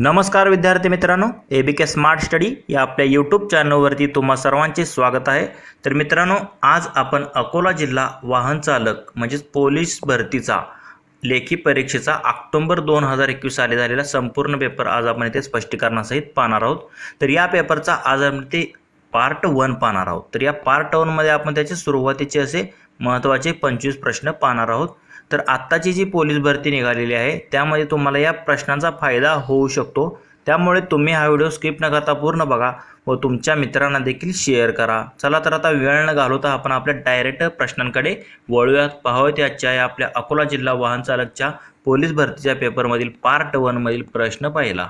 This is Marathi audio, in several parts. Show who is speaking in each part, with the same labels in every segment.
Speaker 1: नमस्कार विद्यार्थी मित्रांनो ए बी के स्मार्ट स्टडी या आपल्या यूट्यूब चॅनलवरती तुम्हा सर्वांचे स्वागत आहे. तर मित्रांनो आज आपण अकोला जिल्हा वाहन चालक म्हणजेच पोलीस भरतीचा लेखी परीक्षेचा ऑक्टोंबर दोन हजार एकवीस साली झालेला संपूर्ण पेपर आज आपण इथे स्पष्टीकरणासहित पाहणार आहोत. तर या पेपरचा आज आपण ते पार्ट वन पाहणार आहोत. तर या पार्ट वनमध्ये आपण त्याचे सुरुवातीचे असे महत्त्वाचे पंचवीस प्रश्न पाहणार आहोत. तर आत्ताची जी पोलीस भरती निघालेली आहे त्यामध्ये तुम्हाला या प्रश्नांचा फायदा होऊ शकतो. त्यामुळे तुम्ही हा व्हिडिओ स्किप न करता पूर्ण बघा व तुमच्या मित्रांना देखील शेअर करा. चला तर आता वेळ न घालवता आपण आपल्या डायरेक्ट प्रश्नांकडे वळूयात. पाहूयात याच्या या आपल्या अकोला जिल्हा वाहन चालकच्या पोलीस भरतीच्या पेपरमधील पार्ट वनमधील प्रश्न पाहिला.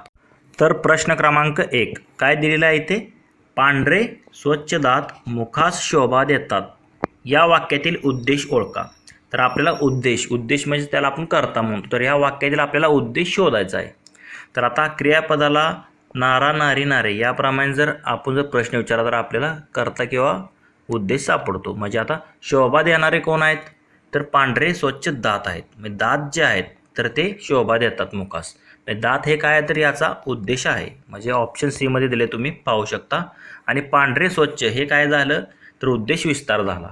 Speaker 1: तर प्रश्न क्रमांक एक. काय दिलेला आहे इथे? पांढरे स्वच्छ दात मुखास शोभा देतात. या वाक्यातील उद्देश ओळखा. तर आपल्याला उद्देश उद्देश म्हणजे त्याला आपण करता म्हणतो. तर ह्या वाक्यातील आपल्याला उद्देश शोधायचा आहे. तर आता क्रियापदाला नारा नारी नारे याप्रमाणे जर आपण जर प्रश्न विचारला तर आपल्याला करता किंवा उद्देश सापडतो. म्हणजे आता शोभा देणारे कोण आहेत? तर पांढरे स्वच्छ दात आहेत. म्हणजे दात जे आहेत तर ते शोभा देतात मुखास. म्हणजे दात हे काय आहे तर याचा उद्देश आहे. म्हणजे ऑप्शन सीमध्ये दिले तुम्ही पाहू शकता. आणि पांढरे स्वच्छ हे काय झालं? तर उद्देश विस्तार झाला.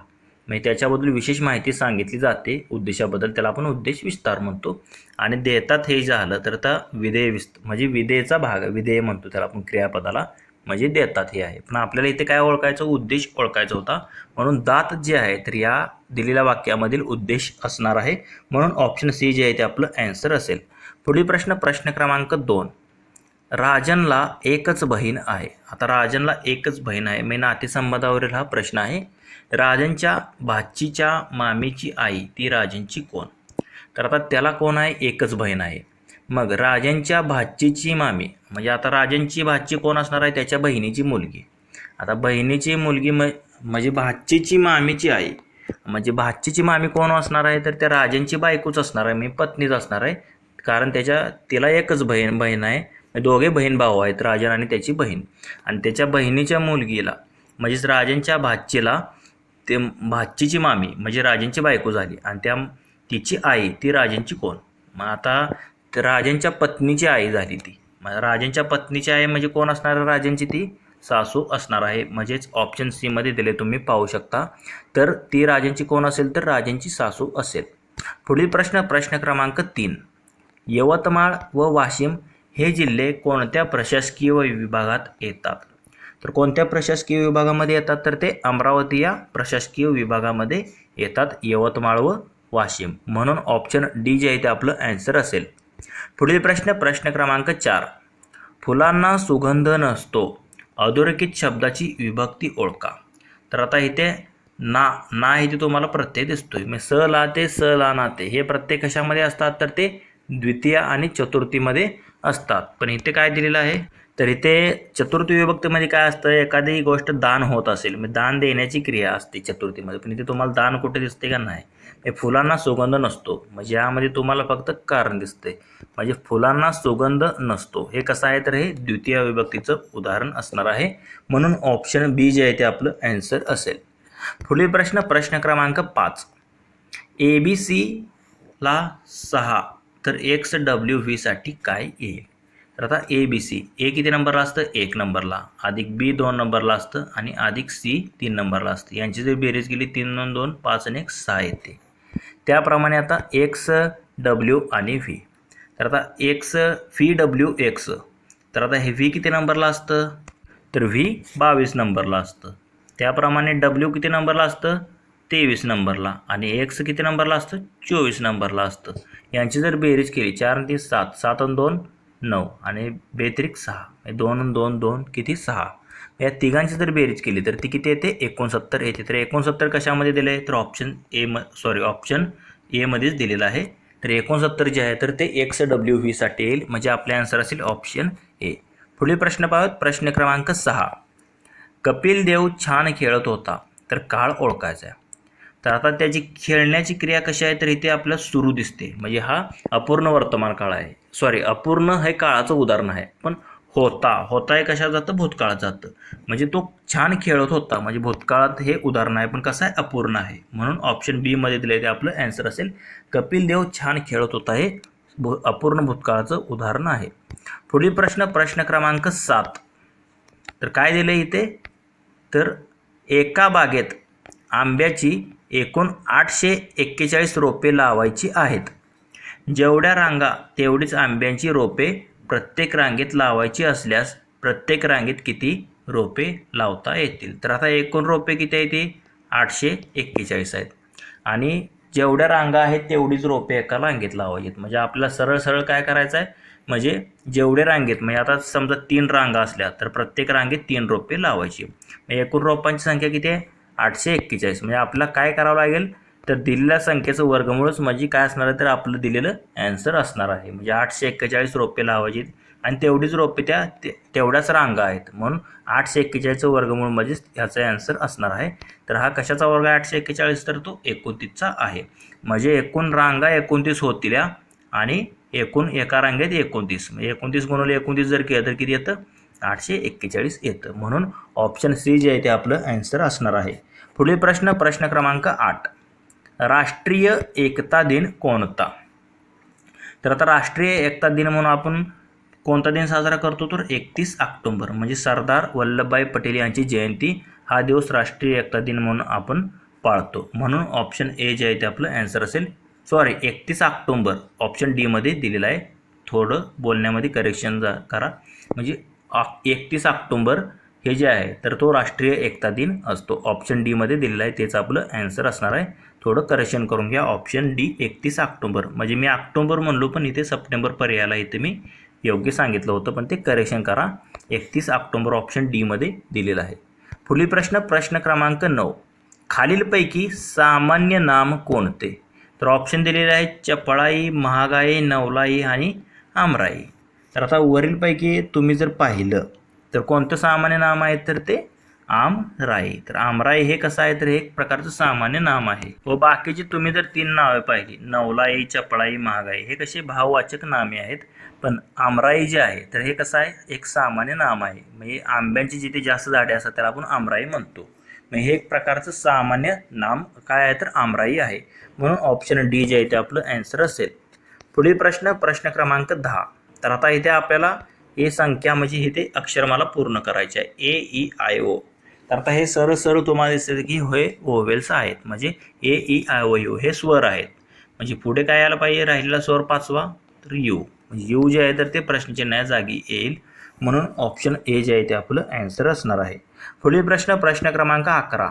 Speaker 1: म्हणजे त्याच्याबद्दल विशेष माहिती सांगितली जाते. उद्देशाबद्दल त्याला आपण उद्देश विस्तार म्हणतो. आणि देतात हे झालं तर आता विधेय विस्त म्हणजे विधेयचा भाग विधेय म्हणतो त्याला आपण क्रियापदाला. म्हणजे देतात हे आहे. पण आपल्याला इथे काय ओळखायचं? उद्देश ओळखायचा होता. म्हणून दात जे आहे तर या दिलेल्या वाक्यामधील उद्देश असणार आहे. म्हणून ऑप्शन सी जे आहे ते आपलं ॲन्सर असेल. पुढील प्रश्न प्रश्न क्रमांक दोन. राजनला एकच बहीण आहे. आता राजनला एकच बहीण आहे. मी नातेसंबंधावरील हा प्रश्न आहे. राजनच्या भाचीच्या मामीची आई ती राजनची कोण? तर आता त्याला कोण आहे? एकच बहीण आहे. मग राजनच्या भाचीची मामी म्हणजे आता राजनची भाची कोण असणार आहे? त्याच्या बहिणीची मुलगी. आता बहिणीची मुलगी म म्हणजे भाचीची मामीची आई म्हणजे भाचीची मामी कोण असणार आहे? तर त्या राजनची बायकोच असणार आहे मी पत्नीच असणार आहे. कारण त्याच्या तिला एकच बहीण बहीण आहे. दोघे बहीण भाऊ आहेत राजन आणि त्याची बहीण. आणि त्याच्या बहिणीच्या मुलगीला म्हणजेच राजनच्या भाचीला ते भाचीची मामी म्हणजे राजेंची बायको झाली. आणि त्या तिची आई ती राजेंची कोण? मग आता राजेंच्या पत्नीची आई झाली ती. मग राजेंच्या पत्नीची आई म्हणजे कोण असणार? राजेंची ती सासू असणार आहे. म्हणजेच ऑप्शन सीमध्ये दिले तुम्ही पाहू शकता. तर ती राजेंची कोण असेल? तर राजेंची सासू असेल. पुढील प्रश्न प्रश्न क्रमांक तीन. यवतमाळ व वाशिम हे जिल्हे कोणत्या प्रशासकीय विभागात येतात? तर कोणत्या प्रशासकीय विभागामध्ये येतात? तर ते अमरावती या प्रशासकीय विभागामध्ये येतात. यवतमाळ व वाशिम. म्हणून ऑप्शन डी जे आहे ते आपलं ॲन्सर असेल. पुढील प्रश्न प्रश्न क्रमांक चार. फुलांना सुगंध नसतो. अधोरेखित शब्दाची विभक्ती ओळखा. तर आता इथे ना ना इथे तुम्हाला प्रत्यय दिसतोय. मग स ला ते स ला नाते हे प्रत्यय कशामध्ये असतात? तर ते द्वितीय आणि चतुर्थीमध्ये असतात. पण इथे काय दिलेलं आहे? तर इथे चतुर्थी विभक्तीमध्ये काय असतं? एखादी गोष्ट दान होत असेल म्हणजे दान देण्याची क्रिया असते चतुर्थीमध्ये. पण इथे तुम्हाला दान कुठे दिसते का नाही? हे फुलांना सुगंध नसतो. म्हणजे यामध्ये तुम्हाला फक्त कारण दिसते. म्हणजे फुलांना सुगंध नसतो. हे कसं आहे? तर हे द्वितीय विभक्तीचं उदाहरण असणार आहे. म्हणून ऑप्शन बी जे आहे ते आपलं ॲन्सर असेल. पुढील प्रश्न प्रश्न क्रमांक पाच. ए बी सीला सहा. तर एक्स डब्ल्यू व्हीसाठी काय येईल तर आता ए बी सी ए किती नंबरला असतं? एक नंबरला अधिक बी दोन नंबरला असतं आणि अधिक सी तीन नंबरला असतं. यांची जर बेरीज गेली तीन दोन दोन पाच आणि एक सहा येते. त्याप्रमाणे आता एक्स डब्ल्यू आणि व्ही तर आता एक्स व्ही डब्ल्यू एक्स तर आता हे व्ही किती नंबरला असतं? तर व्ही बावीस नंबरला असतं. त्याप्रमाणे डब्ल्यू किती नंबरला असतं? तेवीस नंबरला आणि एक्स किती नंबरला असतं? चोवीस नंबरला असतं. यांची जर बेरीज केली चार आणि तीन सात सात आणि दोन नऊ आणि बेत्रिक सहा दोन आणि दोन दोन किती? सहा. या तिघांची जर बेरीज केली तर ती किती येते? एकोणसत्तर येते. तर एकोणसत्तर कशामध्ये दिलं आहे? तर ऑप्शन ए म सॉरी ऑप्शन एमध्येच दिलेलं आहे. तर एकोणसत्तर जे आहे तर ते एक्स डब्ल्यू व्हीसाठी येईल. म्हणजे आपले आन्सर असेल ऑप्शन ए पुढील प्रश्न पाहत प्रश्न क्रमांक सहा. कपिल देव छान खेळत होता तर काळ ओळखायचा आहे. तर आता त्याची खेळण्याची क्रिया कशी आहे तर इथे आपल्याला सुरू दिसते. म्हणजे हा अपूर्ण वर्तमान काळ आहे. सॉरी अपूर्ण हे काळाचं उदाहरण आहे. पण होता होता हे कशा जातं? भूतकाळात जातं. म्हणजे तो छान खेळत होता. म्हणजे भूतकाळात हे उदाहरण आहे पण कसं आहे? अपूर्ण आहे. म्हणून ऑप्शन बीमध्ये दिले ते आपलं ॲन्सर असेल. कपिल देव छान खेळत होता हे भू अपूर्ण भूतकाळाचं उदाहरण आहे. पुढील प्रश्न प्रश्न क्रमांक सात. तर काय दिलं इथे? तर एका बागेत आंब्याची एकूण आठशे एक्केचाळीस रोपे लावायची आहेत. जेवढ्या रांगा तेवढीच आंब्यांची रोपे प्रत्येक रांगेत लावायची असल्यास प्रत्येक रांगेत किती रोपे लावता येतील? तर आता एकूण रोपे किती आहे ती आठशे एक्केचाळीस आहेत. आणि जेवढ्या रांगा आहेत तेवढीच रोपे एका रांगेत लावायची आहेत. म्हणजे आपल्याला सरळ सरळ काय करायचं आहे म्हणजे जेवढे रांगेत म्हणजे आता समजा तीन रांगा असल्या तर प्रत्येक रांगेत तीन रोपे लावायची एकूण रोपांची संख्या किती आहे? आठशे एक्केचाळीस. म्हणजे आपल्याला काय करावं लागेल? तर दिलेल्या संख्येचं वर्गमूळच म्हणजे काय असणार आहे तर आपलं दिलेलं ॲन्सर असणार आहे. म्हणजे आठशे एक्केचाळीस रोपे लावायची आणि तेवढीच रोपे त्या ते तेवढ्याच रांगा आहेत. म्हणून आठशे एक्केचाळीसचं वर्गमूळ म्हणजेच ह्याचा ॲन्सर असणार आहे. तर हा कशाचा वर्ग आहे? आठशे एक्केचाळीस तर तो एकोणतीसचा आहे. म्हणजे एकूण रांगा एकोणतीस होतील या आणि एकूण एका रांगेत एकोणतीस. म्हणजे एकोणतीस गुणवले एकोणतीस जर केलं तर किती येतं? आठशे एक्केचाळीस येतं. म्हणून ऑप्शन सी जे आहे ते आपलं ॲन्सर असणार आहे. पुढील प्रश्न प्रश्न क्रमांक आठ. राष्ट्रीय एकता दिन कोणता? तर आता राष्ट्रीय एकता दिन म्हणून आपण कोणता दिन साजरा करतो? तर एकतीस ऑक्टोंबर. म्हणजे सरदार वल्लभभाई पटेल यांची जयंती हा दिवस राष्ट्रीय एकता दिन म्हणून आपण पाळतो. म्हणून ऑप्शन ए जे आहे ते आपलं ॲन्सर असेल. सॉरी एकतीस ऑक्टोंबर. ऑप्शन डीमध्ये दिलेलं आहे. थोडं बोलण्यामध्ये करेक्शन जा करा. म्हणजे एकतीस ऑक्टोंबर हे जे आहे तर तो राष्ट्रीय एकता दिन असतो. ऑप्शन डीमध्ये दिलेला आहे तेच आपलं ॲन्सर असणार आहे. थोडं करेक्शन करून घ्या. ऑप्शन डी एकतीस ऑक्टोंबर. म्हणजे मी ऑक्टोंबर म्हणलो पण इथे सप्टेंबर पर्यायाला इथे मी योग्य सांगितलं होतं पण ते करेक्शन करा. एकतीस ऑक्टोंबर ऑप्शन डीमध्ये दिलेलं आहे. पुढील प्रश्न प्रश्न क्रमांक नऊ. खालीलपैकी सामान्य नाम कोणते? तर ऑप्शन दिलेले आहे चपळाई महागाई नवलाई आणि आमराई. तर आता वरीलपैकी तुम्ही जर पाहिलं तर कोणतं सामान्य नाम आहे? तर ते आमराय तर आमराय हे कसं आहे? तर हे एक प्रकारचं सामान्य नाम आहे. व बाकीची तुम्ही जर तीन नावे पाहिली नवलाई चपळाई महागाई हे कसे भाववाचक नामे आहेत. पण आमराई जे आहे तर हे कसं आहे? एक सामान्य नाम आहे. म्हणजे आंब्यांची जिथे जास्त झाडे असतात त्याला आपण आमराई म्हणतो. मग हे एक प्रकारचं सामान्य नाम काय आहे? तर आमराई आहे. म्हणून ऑप्शन डी जे आहे ते आपलं ॲन्सर असेल. पुढील प्रश्न प्रश्न क्रमांक दहा. तर आता इथे आपल्याला ए संख्या म्हणजे इथे अक्षरमाला पूर्ण करायची आहे. A E I O. तर आता हे सरळ सरळ तुम्हाला दिसते की होय ओवेल्स आहेत. म्हणजे A E I O U हे स्वर आहेत. म्हणजे पुढे काय यायला पाहिजे? राहिलेला स्वर पाचवा तर यू. म्हणजे यू जे आहे तर ते प्रश्नचिन्हा जागी येईल. म्हणून ऑप्शन ए जे आहे ते आपलं ॲन्सर असणार आहे. पुढील प्रश्न प्रश्न क्रमांक अकरा.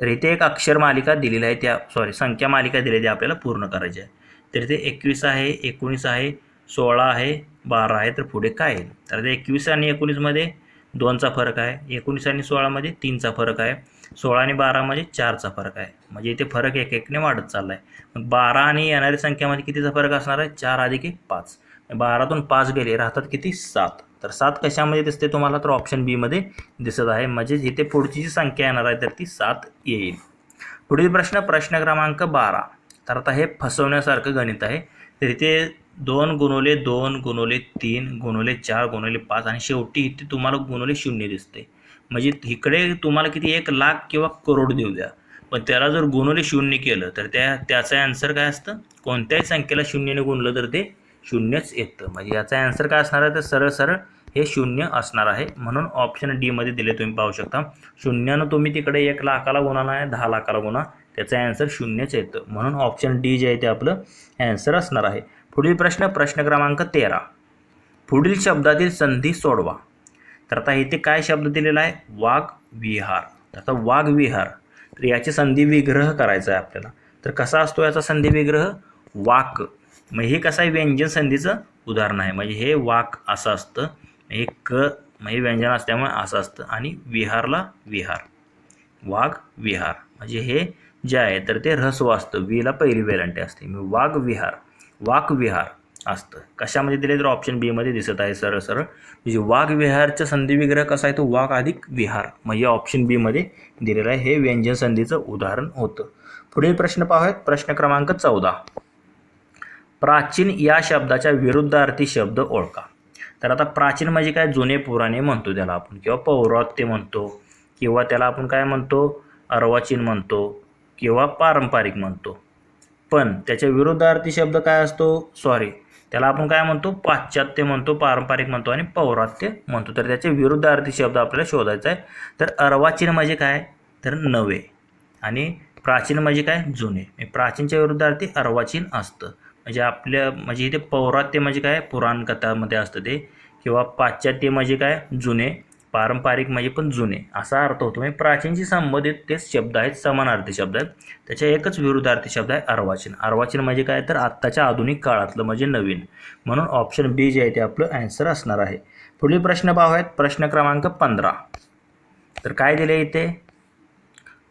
Speaker 1: तर इथे एक अक्षर मालिका दिलेली आहे त्या सॉरी संख्या मालिका दिलेली आहे आपल्याला पूर्ण करायची आहे. तर इथे एकवीस आहे एकोणीस आहे सोळा आहे बारा आहे तर पुढे काय येईल तर एकवीस आणि एकोणीसमध्ये दोनचा फरक आहे. एकोणीस आणि सोळामध्ये तीनचा फरक आहे. सोळा आणि बारामध्ये चारचा फरक आहे. म्हणजे इथे फरक एक एकने वाढत चालला आहे मग बारा आणि येणाऱ्या संख्यामध्ये कितीचा फरक असणार आहे? चार अधिक एक पाच. बारातून पाच गेले राहतात किती? सात. तर सात कशामध्ये दिसते तुम्हाला? तर ऑप्शन बीमध्ये दिसत आहे. म्हणजे इथे पुढची जी संख्या येणार आहे तर ती सात येईल. पुढील प्रश्न प्रश्न क्रमांक बारा. तर आता हे फसवण्यासारखं गणित आहे. तर इथे दोन गुणवले दोन गुणवले तीन गुणवले चार गुणवले पाच आणि शेवटी इथे तुम्हाला गुणवले शून्य दिसते. म्हणजे इकडे तुम्हाला किती एक लाख किंवा करोड देऊ द्या. पण त्याला जर गुणवले शून्य केलं तर त्या त्याचा ॲन्सर काय असतं? कोणत्याही संख्येला शून्यने गुणलं तर ते शून्यच येतं. म्हणजे याचा ॲन्सर काय असणार आहे? तर सरळ सरळ हे शून्य असणार आहे. म्हणून ऑप्शन डीमध्ये दिले तुम्ही पाहू शकता. शून्यानं तुम्ही तिकडे एक लाखाला गुणाला आहे दहा लाखाला गुणा. त्याचं ॲन्सर शून्यच येतं. म्हणून ऑप्शन डी जे आहे ते आपलं ॲन्सर असणार आहे. पुढील प्रश्न प्रश्न क्रमांक तेरा. पुढील शब्दातील संधी सोडवा. तर आता इथे काय शब्द दिलेला आहे? वाघ विहार. तर आता वाघ विहार. तर याची संधी विग्रह करायचा आहे आपल्याला. तर कसा असतो याचा संधी विग्रह? वाक. मग हे कसं आहे? व्यंजन संधीचं उदाहरण आहे. म्हणजे हे वाक असं असतं. हे क म्हणजे व्यंजन असल्यामुळे असं असतं. आणि विहारला विहार. वाघ विहार. म्हणजे हे जे आहे तर ते ऱ्हस्व असतं. वीला पहिली वेलंटी असते. मी वाघ विहार. वाक विहार असतं. कशामध्ये दिले तर ऑप्शन बीमध्ये दिसत आहे सरळ सरळ. म्हणजे वाघविहारचा संधिविग्रह कसा आहे? तो वाघ अधिक विहार. म्हणजे ऑप्शन बीमध्ये दिलेलं आहे हे व्यंजन संधीचं उदाहरण होतं. पुढील प्रश्न पाहूयात. प्रश्न क्रमांक चौदा. प्राचीन या शब्दाच्या विरुद्धार्थी शब्द ओळखा. तर आता प्राचीन म्हणजे काय? जुने पुराणे म्हणतो त्याला आपण. किंवा पौरात्य म्हणतो किंवा त्याला आपण काय म्हणतो? अर्वाचीन म्हणतो किंवा पारंपरिक म्हणतो. पण त्याच्या विरुद्धार्थी शब्द काय असतो? सॉरी त्याला आपण काय म्हणतो? पाश्चात्य म्हणतो पारंपरिक म्हणतो आणि पौरात्य म्हणतो. तर त्याचे विरुद्धार्थी शब्द आपल्याला शोधायचा आहे. तर अर्वाचीन म्हणजे काय? तर नवे आणि प्राचीन म्हणजे काय? जुने. म्हणजे प्राचीनच्या विरुद्धार्थी अर्वाचीन असतं. म्हणजे आपल्या म्हणजे इथे पौरात्य म्हणजे काय? पुराणकथामध्ये असतं ते. किंवा पाश्चात्य म्हणजे काय? जुने. पारंपरिक म्हणजे पण जुने. असा अर्थ होतो. म्हणजे प्राचीनशी संबंधित ते शब्द आहेत समानार्थी शब्द आहेत. त्याच्या एकच विरुद्धार्थी शब्द आहे अर्वाचीन. अर्वाचीन म्हणजे काय तर आत्ताच्या आधुनिक काळातलं म्हणजे नवीन. म्हणून ऑप्शन बी जे आहे ते आपलं ॲन्सर असणार आहे. पुढील प्रश्न पाहूयात. प्रश्न क्रमांक पंधरा. तर काय दिले इथे?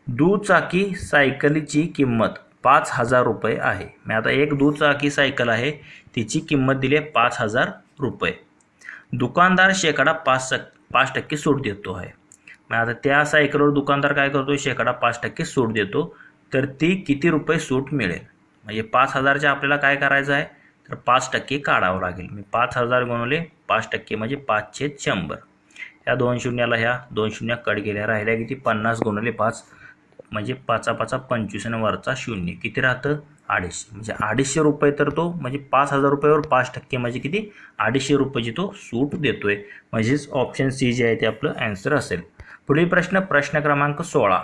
Speaker 1: दुचाकी सायकलीची किंमत पाच हजार रुपये आहे. मी आता एक दुचाकी सायकल आहे तिची किंमत दिली आहे पाच हजार रुपये. दुकानदार शेकडा पाच सक पाच टक्के सूट देतो आहे. मग आता त्या सायकलवर दुकानदार काय करतो शेकडा पाच टक्के सूट देतो. तर ती किती रुपये सूट मिळेल? म्हणजे पाच हजारच्या आपल्याला काय करायचं आहे? तर पाच टक्के काढावं लागेल. मी पाच हजार गुणवले पाच टक्के म्हणजे पाचशे शंभर. ह्या दोन शून्याला ह्या दोन शून्य कट गेल्या राहिल्या किती? पन्नास गुणवले पाच. म्हणजे पाचा पाचा पंचवीस आणि वरचा शून्य. किती राहतं? अडीचशे. म्हणजे अडीचशे रुपये तर तो म्हणजे पाच हजार रुपयावर पाच टक्के म्हणजे किती? अडीचशे रुपयेची तो सूट देतोय. म्हणजेच ऑप्शन सी जे आहे ते आपलं ॲन्सर असेल. पुढील प्रश्न प्रश्न क्रमांक सोळा.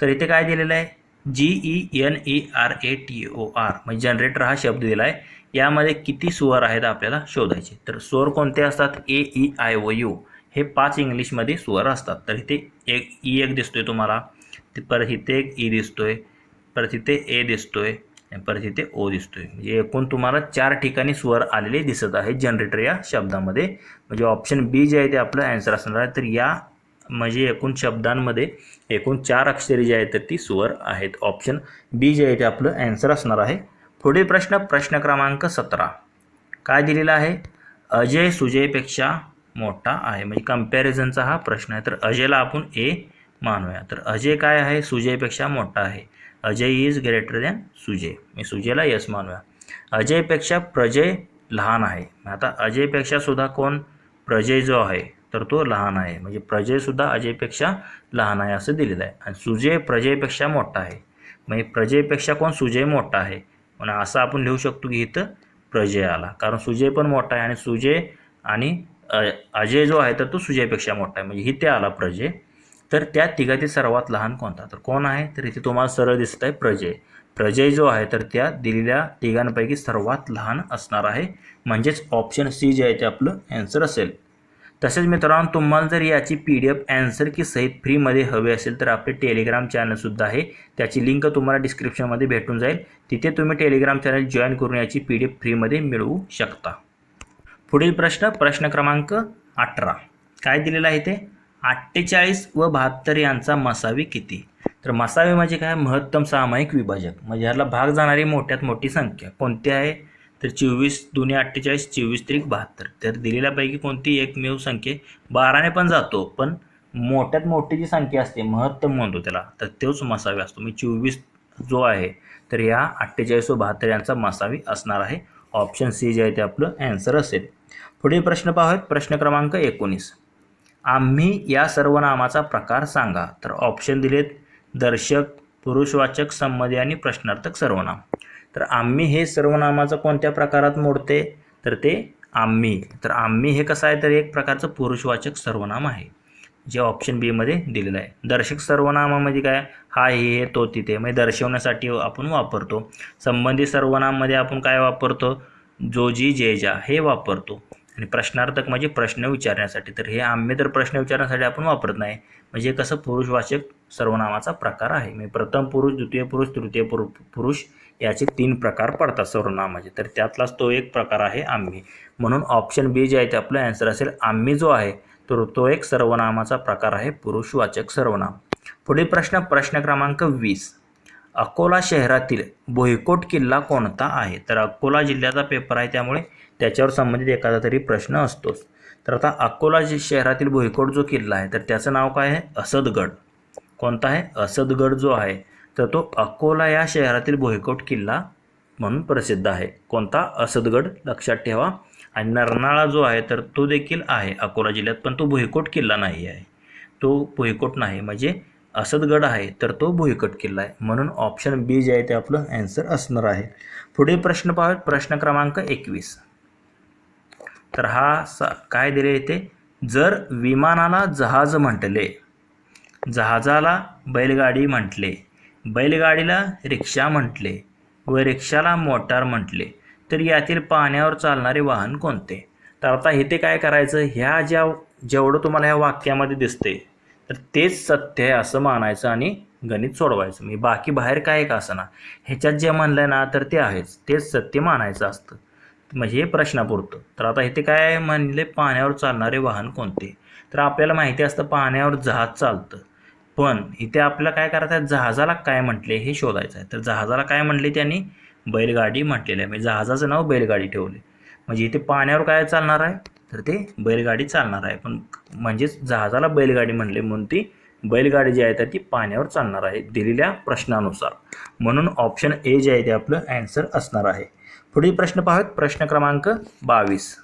Speaker 1: तर इथे काय दिलेलं आहे? G E N E R A T O R म्हणजे जनरेटर हा शब्द दिला आहे. यामध्ये किती स्वर आहेत आपल्याला शोधायचे. तर स्वर कोणते असतात? ए ई आय व यू हे पाच इंग्लिशमध्ये स्वर असतात. तर इथे एक ई एक दिसतोय तुम्हाला. परत इथे एक ई दिसतो आहे परत इथे ए दिसतो आणि परत इथे ओ दिसतोय. म्हणजे एकूण तुम्हाला चार ठिकाणी स्वर आलेले दिसत आहेत जनरेटर या शब्दामध्ये. म्हणजे ऑप्शन बी जे आहे ते आपलं ॲन्सर असणार आहे. तर या म्हणजे एकूण शब्दांमध्ये एकूण चार अक्षरे जे आहेत तर ती स्वर आहेत. ऑप्शन बी जे आहे ते आपलं ॲन्सर असणार आहे. पुढील प्रश्न प्रश्न क्रमांक सतरा. काय दिलेला आहे? अजय सुजयपेक्षा मोठा आहे. म्हणजे कम्पॅरिझनचा हा प्रश्न आहे. तर अजयला आपण ए मानूया. तर अजय काय आहे? सुजयपेक्षा मोठा आहे. Ajay is greater than Sujay. मी सुजयला यस मानूया. अजयपेक्षा प्रजय लहान आहे. आता अजयपेक्षा सुद्धा कोण? प्रजय जो आहे तर तो लहान आहे. म्हणजे प्रजयसुद्धा अजयपेक्षा लहान आहे असं दिलेलं आहे. आणि सुजय प्रजयपेक्षा मोठा आहे. म्हणजे प्रजयपेक्षा कोण? सुजय मोठा आहे. म्हणून असं आपण लिहू शकतो की इथं प्रजय आला. कारण सुजय पण मोठा आहे आणि सुजय आणि अजय जो आहे तर तो सुजयपेक्षा मोठा आहे. म्हणजे इथे आला प्रजय. तर त्या तिघातील सर्वात लहान कोणता? तर कोण आहे? तर इथे तुम्हाला सरळ दिसत आहे प्रजय. प्रजय जो आहे तर त्या दिलेल्या तिघांपैकी सर्वात लहान असणार आहे. म्हणजेच ऑप्शन सी जे आहे ते आपलं ॲन्सर असेल. तसेच मित्रांनो तुम्हाला जर याची पी डी एफ ॲन्सर की सहित फ्रीमध्ये हवे असेल तर आपले टेलिग्राम चॅनलसुद्धा आहे. त्याची लिंक तुम्हाला डिस्क्रिप्शनमध्ये भेटून जाईल. तिथे तुम्ही टेलिग्राम चॅनल जॉईन करून याची पी डी एफ फ्रीमध्ये मिळवू शकता. पुढील प्रश्न प्रश्न क्रमांक अठरा. काय दिलेला आहे ते अठ्ठेचाळीस व बहात्तर यांचा मसावी किती? तर मसावी म्हणजे काय? महत्तम सामायिक विभाजक. म्हणजे ह्याला भाग जाणारी मोठ्यात मोठी संख्या. कोणती आहे? तर चोवीस दोन्ही अठ्ठेचाळीस चोवीस त्रिक बहात्तर. तर दिलेल्यापैकी कोणती एकमेव संख्ये? बाराने पण जातो पण मोठ्यात मोठी जी संख्या असते महत्तम म्हणतो त्याला. तर तोच मसावी असतो. मी चोवीस जो आहे तर या अठ्ठेचाळीस व बहात्तर यांचा मसावी असणार आहे. ऑप्शन सी जे आहे ते आपलं ॲन्सर असेल. पुढील प्रश्न पाहूयात. प्रश्न क्रमांक एकोणीस. आम्ही या सर्वनामाचा प्रकार सांगा. तर ऑप्शन दिलेत दर्शक पुरुषवाचक संमती आणि प्रश्नार्थक सर्वनाम. तर आम्ही हे सर्वनामाचं कोणत्या प्रकारात मोडते? तर ते आम्ही. तर आम्ही हे कसं आहे? तर एक प्रकारचं पुरुषवाचक सर्वनाम आहे जे ऑप्शन बीमध्ये दिलेलं आहे. दर्शक सर्वनामामध्ये काय? हा हे हे तो तिथे. म्हणजे दर्शवण्यासाठी आपण वापरतो. संबंधित सर्वनाममध्ये आपण काय वापरतो? जो जी जे जा हे वापरतो. आणि प्रश्नार्थक म्हणजे प्रश्न विचारण्यासाठी. तर हे आम्ही तर प्रश्न विचारण्यासाठी आपण वापरत नाही. म्हणजे कसं पुरुषवाचक सर्वनामाचा प्रकार आहे. मी प्रथम पुरुष द्वितीय पुरुष तृतीय पुरु पुरुष याचे तीन प्रकार पडतात सर्वनामाचे. तर त्यातलाच तो एक प्रकार आहे आम्ही. म्हणून ऑप्शन बी जे आहे ते आपलं ॲन्सर असेल आम्ही जो आहे तर तो एक सर्वनामाचा प्रकार आहे पुरुषवाचक सर्वनाम. पुढील प्रश्न प्रश्न क्रमांक वीस. अकोला शहरातील भुईकोट किल्ला कोणता आहे? तर अकोला जिल्ह्याचा पेपर आहे त्यामुळे त्याच्यावर संबंधित एखादा तरी प्रश्न असतोच. तर आता अकोला जे शहरातील भुईकोट जो किल्ला आहे तर त्याचं नाव काय आहे? असदगड. कोणता आहे? असदगड जो आहे तर तो अकोला या शहरातील भुईकोट किल्ला म्हणून प्रसिद्ध आहे. कोणता? असदगड. लक्षात ठेवा. आणि नरनाळा जो आहे तर तो देखील आहे अकोला जिल्ह्यात पण तो भुईकोट किल्ला नाही आहे. तो भुईकोट नाही म्हणजे असदगड आहे तर तो भुईकोट किल्ला आहे. म्हणून ऑप्शन बी जे आहे ते आपलं ॲन्सर असणार आहे. पुढील प्रश्न पाहूयात. प्रश्न क्रमांक एकवीस. तर हा स काय दिले येते जर विमानाला जहाज म्हटले. जहाजाला बैलगाडी म्हटले. बैलगाडीला रिक्षा म्हटले. व रिक्षाला मोटार म्हटले. तर यातील पाण्यावर चालणारे वाहन कोणते? तर आता इथे काय करायचं? ह्या ज्या जेवढं तुम्हाला ह्या वाक्यामध्ये दिसते तर तेच सत्य आहे असं मानायचं आणि गणित सोडवायचं. मी बाकी बाहेर काय का असं ना ह्याच्यात जे म्हणलं ना तर ते आहेच. तेच सत्य मानायचं असतं. म्हणजे हे प्रश्नापुरतं तर आता इथे काय म्हणले पाण्यावर चालणारे वाहन कोणते? तर आपल्याला माहिती असतं पाण्यावर जहाज चालतं. पण इथे आपल्याला काय करायचं आहे जहाजाला काय म्हटले हे शोधायचं आहे. तर जहाजाला काय म्हटले त्यांनी? बैलगाडी म्हटलेली आहे. म्हणजे जहाजाचं नाव बैलगाडी ठेवले. म्हणजे इथे पाण्यावर काय चालणार आहे? तर ते बैलगाडी चालणार आहे. पण म्हणजेच जहाजाला बैलगाडी म्हणले म्हणून ती बैलगाडी जी आहे तर ती पाण्यावर चालणार आहे दिलेल्या प्रश्नानुसार. म्हणून ऑप्शन ए जे आहे ते आपलं ॲन्सर असणार आहे. पुढील प्रश्न पाहूयात प्रश्न क्रमांक बावीस.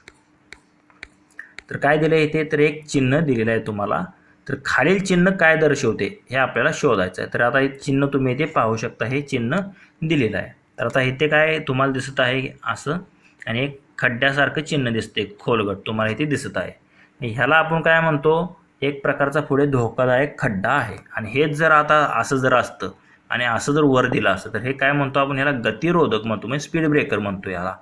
Speaker 1: तर काय दिलं आहे इथे? तर एक चिन्ह दिलेलं आहे तुम्हाला. तर खालील चिन्ह काय दर्शवते हे आपल्याला शोधायचं आहे. तर आता हे चिन्ह तुम्ही इथे पाहू शकता हे चिन्ह दिलेलं आहे. तर आता इथे काय तुम्हाला दिसत आहे असं? आणि एक खड्ड्यासारखं चिन्ह दिसते खोलगट तुम्हाला इथे दिसत आहे. ह्याला आपण काय म्हणतो? एक प्रकारचा पुढे धोकादायक खड्डा आहे. आणि हेच जर आता असं जर असतं आणि असं जर वर दिलं असतं तर हे काय म्हणतो आपण? ह्याला गतिरोधक म्हणतो. म्हणजे स्पीड ब्रेकर म्हणतो याला.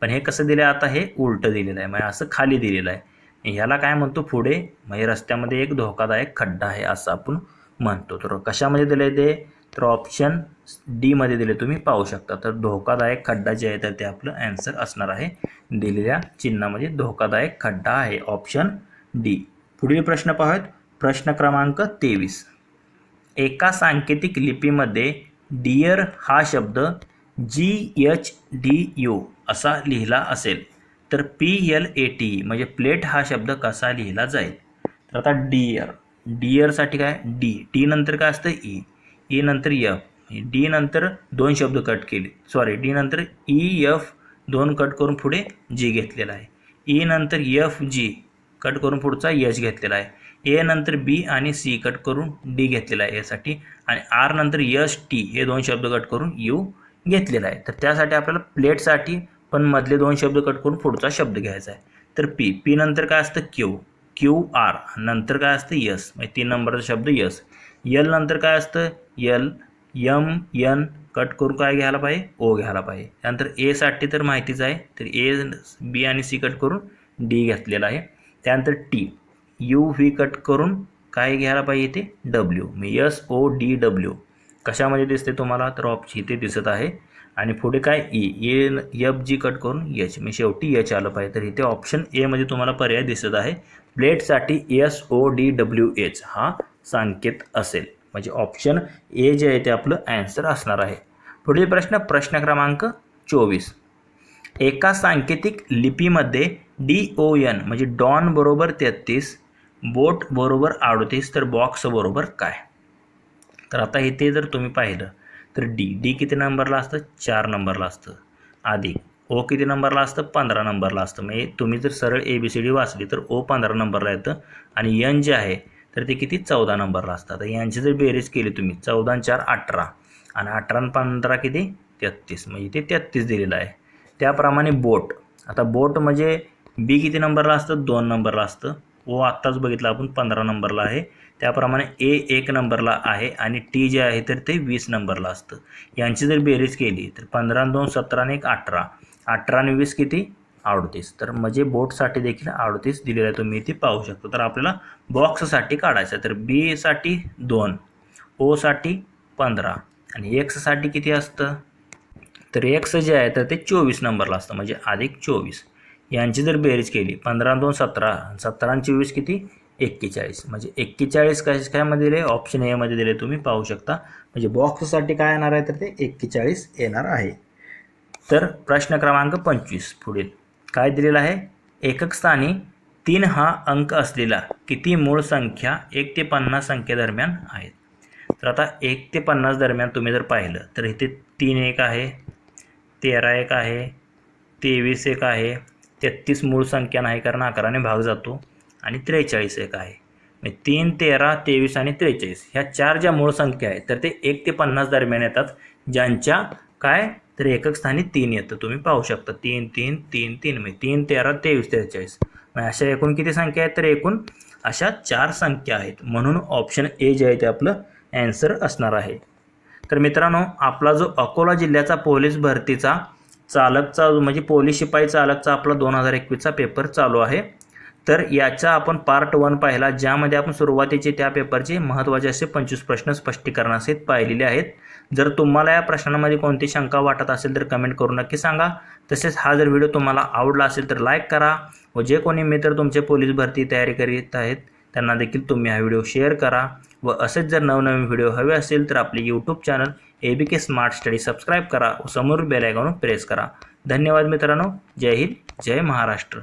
Speaker 1: पण हे कसं दिलं आहे आता हे उलटं दिलेलं आहे. म्हणजे असं खाली दिलेलं आहे. ह्याला काय म्हणतो पुढे? म्हणजे रस्त्यामध्ये एक धोकादायक खड्डा आहे असं आपण म्हणतो. तर कशामध्ये दिलं आहे ते? तर ऑप्शन डीमध्ये दिले तुम्ही पाहू शकता. तर धोकादायक खड्डा जे आहे तर ते आपलं ॲन्सर असणार आहे. दिलेल्या चिन्हामध्ये धोकादायक खड्डा आहे. ऑप्शन डी पुढील प्रश्न पाहूयात. प्रश्न क्रमांक तेवीस. एका सांकेतिक लिपीमध्ये डियर हा शब्द जी एच डी यू असा लिहिला असेल. तर पी एल ए टी म्हणजे प्लेट हा शब्द कसा लिहिला जाईल? तर आता डियर डियरसाठी काय? डी टी नंतर काय असतं? ई ई नंतर एफ म्हणजे डी नंतर दोन शब्द कट केले. सॉरी डी नंतर ई एफ दोन कट करून पुढे जी घेतलेला आहे. ई नंतर एफ जी कट करून पुढचा यश घेतलेला आहे. ए नंतर बी आणि सी कट करून डी घेतलेला आहे यासाठी. आणि आर नंतर यस टी हे दोन शब्द कट करून यू घेतलेला आहे. तर त्यासाठी आपल्याला प्लेटसाठी पण मधले दोन शब्द कट करून पुढचा शब्द घ्यायचा आहे. तर पी पी नंतर काय असतं? क्यू क्यू आर नंतर काय असतं? यस म्हणजे तीन नंबरचा शब्द यस यल नंतर काय असतं? यल यम यन कट करून काय घ्यायला पाहिजे? ओ घ्यायला पाहिजे. त्यानंतर एसाठी तर माहितीच आहे. तर ए बी आणि सी कट करून डी घेतलेला आहे. त्यानंतर टी यू व्ही कट करून काय घ्यायला पाहिजे इथे डब्ल्यू मी यस ओ डी डब्ल्यू कशामध्ये दिसते तुम्हाला? तर ऑप्शन इथे दिसत आहे. आणि पुढे काय? E A F G cut करून एच मी शेवटी एच आलं पाहिजे. तर इथे ऑप्शन एमध्ये तुम्हाला पर्याय दिसत आहे. प्लेटसाठी S O D W H हा संकेत असेल. म्हणजे ऑप्शन ए जे आहे ते आपलं ॲन्सर असणार आहे. पुढील प्रश्न प्रश्न क्रमांक चोवीस. एका सांकेतिक लिपीमध्ये डी ओ एन म्हणजे डॉन बरोबर तेहतीस बोट बरोबर अडतीस तर बॉक्स बरोबर काय? तर आता इथे जर तुम्ही पाहिलं तर डी डी किती नंबरला असतं? चार नंबरला असतं. अधिक ओ किती नंबरला असतं? पंधरा नंबरला असतं. म्हणजे तुम्ही जर सरळ ए बी सी डी वाचली तर ओ पंधरा नंबरला येतं. आणि यन जे आहे तर ते किती? चौदा नंबरला असतात आता यांची जर बेरीज केली तुम्ही चौदा चार अठरा. आणि अठरा आणि पंधरा किती? तेहत्तीस म्हणजे ते तेहत्तीस दिलेलं आहे. त्याप्रमाणे बोट. आता बोट म्हणजे बी किती नंबरला असतं? दोन नंबरला असतं. ओ आत्ताच बघितलं आपण पंधरा नंबरला आहे. त्याप्रमाणे ए एक नंबरला आहे आणि टी जे आहे तर ते वीस नंबरला असतं. यांची जर बेरीज केली तर पंधरा आणि दोन सतरा आणि एक अठरा. अठरा आणि वीस किती? अडतीस. तर म्हणजे बोटसाठी देखील अडतीस दिलेलं आहे तुम्ही इथे पाहू शकता. तर आपल्याला बॉक्ससाठी काढायचं आहे. तर बीसाठी दोन ओसाठी पंधरा आणि एक्ससाठी किती असतं? तर एक्स जे आहे तर ते चोवीस नंबरला असतं. म्हणजे अधिक चोवीस. यांची जर बेरीज केली पंधरा दोन सतरा सतरा आणि चोवीस किती? एक्केचाळीस. म्हणजे एक्केचाळीस काय कायमध्ये दिले? ऑप्शन एमध्ये दिले. तुम्ही पाहू शकता. म्हणजे बॉक्ससाठी काय येणार आहे तर ते एक्केचाळीस येणार आहे. तर प्रश्न क्रमांक पंचवीस पुढील. काय दिलेलं आहे? एकक स्थानी तीन हा अंक असलेला किती मूळ संख्या एक ते पन्नास संख्येदरम्यान आहेत? तर आता एक ते पन्नास दरम्यान तुम्ही जर पाहिलं तर इथे तीन एक आहे तेरा एक आहे तेवीस एक आहे तेहत्तीस मूळ संख्या नाही कारण अकराने भाग जातो. आणि त्रेचाळीस एक आहे. म्हणजे तीन तेरा तेवीस आणि त्रेचाळीस ह्या चार ज्या मूळ संख्या आहेत तर ते एक ते पन्नास दरम्यान येतात ज्यांच्या काय? तर एकक स्थानी तीन येतं. तुम्ही पाहू शकता. तीन तीन तीन तीन. म्हणजे तीन तेरा तेवीस त्रेचाळीस. म्हणजे अशा एकूण किती संख्या आहेत? तर एकूण अशा चार संख्या आहेत. म्हणून ऑप्शन ए जे आहे ते आपलं ॲन्सर असणार आहे. तर मित्रांनो आपला जो अकोला जिल्ह्याचा पोलीस भरतीचा चालकचा म्हणजे पोलीस शिपाई चालकचा आपला दोन हजार एकवीसचा पेपर चालू आहे. तर याचा आपण पार्ट वन पाहिला ज्यामध्ये आपण सुरुवातीचे त्या पेपरचे महत्त्वाचे असे पंचवीस प्रश्न स्पष्टीकरणासहित पाहिलेले आहेत. जर तुम्हाला या प्रश्नांमध्ये कोणती शंका वाटत असेल तर कमेंट करून नक्की सांगा. तसेच हा जर व्हिडिओ तुम्हाला आवडला असेल तर लाईक करा व जे कोणी मित्र तुमचे पोलीस भरती तयारी करीत आहेत त्यांना देखील तुम्ही हा व्हिडिओ शेअर करा. व असेच जर नवनवीन व्हिडिओ हवे असेल तर आपले YouTube channel A B K smart study subscribe करा. व समोर बेल प्रेस करा. धन्यवाद मित्रांनो. जय हिंद. जय महाराष्ट्र.